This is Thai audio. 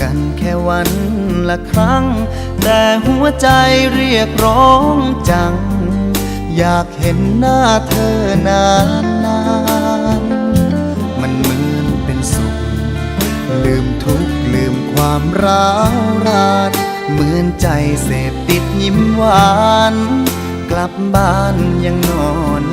กันแค่วันละครั้ง แต่หัวใจเรียกร้องจัง อยากเห็นหน้าเธอนานนานๆมันเหมือนเป็นสุข ลืมทุกข์ลืมความร้าวรานเหมือนใจเสพติดยิ้มหวาน กลับบ้านยังนอน